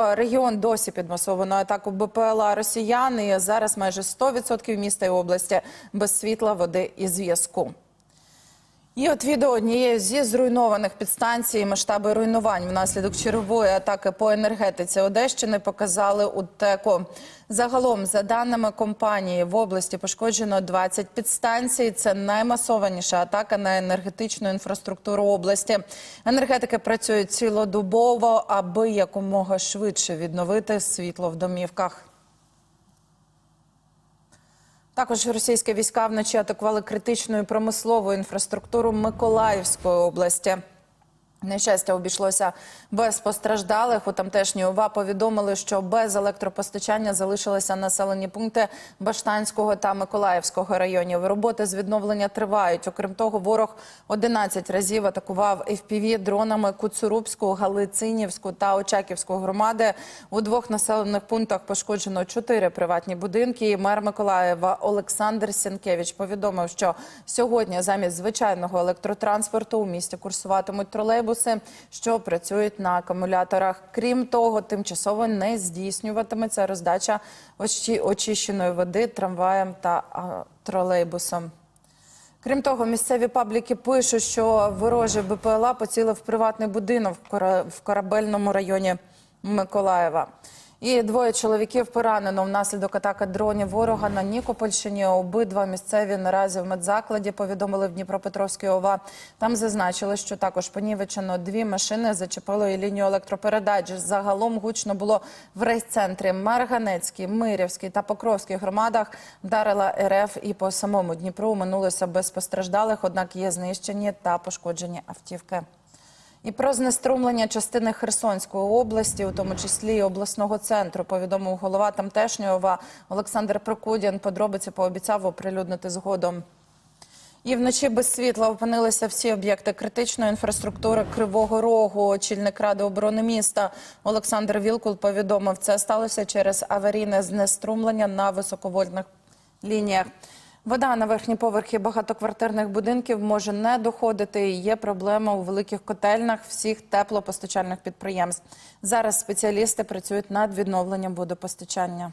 Регіон досі під масованою атакою БПЛА росіян. І зараз майже 100% міста і області без світла, води і зв'язку. І от відео однієї зі зруйнованих підстанцій масштаби руйнувань внаслідок чергової атаки по енергетиці Одещини показали у ТЕКО. Загалом, за даними компанії, в області пошкоджено 20 підстанцій. Це наймасованіша атака на енергетичну інфраструктуру області. Енергетики працюють цілодобово, аби якомога швидше відновити світло в домівках. Також російські війська вночі атакували критичну і промислову інфраструктуру Миколаївської області. Нещастя обійшлося без постраждалих. У тамтешній ОВА повідомили, що без електропостачання залишилися населені пункти Баштанського та Миколаївського районів. Роботи з відновлення тривають. Окрім того, ворог 11 разів атакував FPV дронами Куцурубську, Галицинівську та Очаківську громади. У двох населених пунктах пошкоджено чотири приватні будинки. І Мер Миколаєва Олександр Сінкевич повідомив, що сьогодні замість звичайного електротранспорту у місті курсуватимуть тролейбуси, що працюють на акумуляторах. Крім того, тимчасово не здійснюватиметься роздача очищеної води трамваєм та тролейбусом. Крім того, місцеві пабліки пишуть, що ворожий БПЛА поцілив приватний будинок в корабельному районі Миколаєва. І двоє чоловіків поранено внаслідок атаки дронів ворога на Нікопольщині. Обидва місцеві наразі в медзакладі повідомили в Дніпропетровській ОВА. Там зазначили, що також понівечено дві машини зачепили і лінію електропередач. Загалом гучно було в рейс-центрі Марганецькій, Мирівській та Покровській громадах. Вдарила РФ і по самому Дніпру минулося без постраждалих, однак є знищені та пошкоджені автівки. І про знеструмлення частини Херсонської області, у тому числі і обласного центру, повідомив голова тамтешнього Олександр Прокудін. Подробиці пообіцяв оприлюднити згодом. І вночі без світла опинилися всі об'єкти критичної інфраструктури Кривого Рогу. Очільник ради оборони міста Олександр Вілкул повідомив, це сталося через аварійне знеструмлення на високовольтних лініях. Вода на верхні поверхи багатоквартирних будинків може не доходити. Є проблема у великих котельнах всіх теплопостачальних підприємств. Зараз спеціалісти працюють над відновленням водопостачання.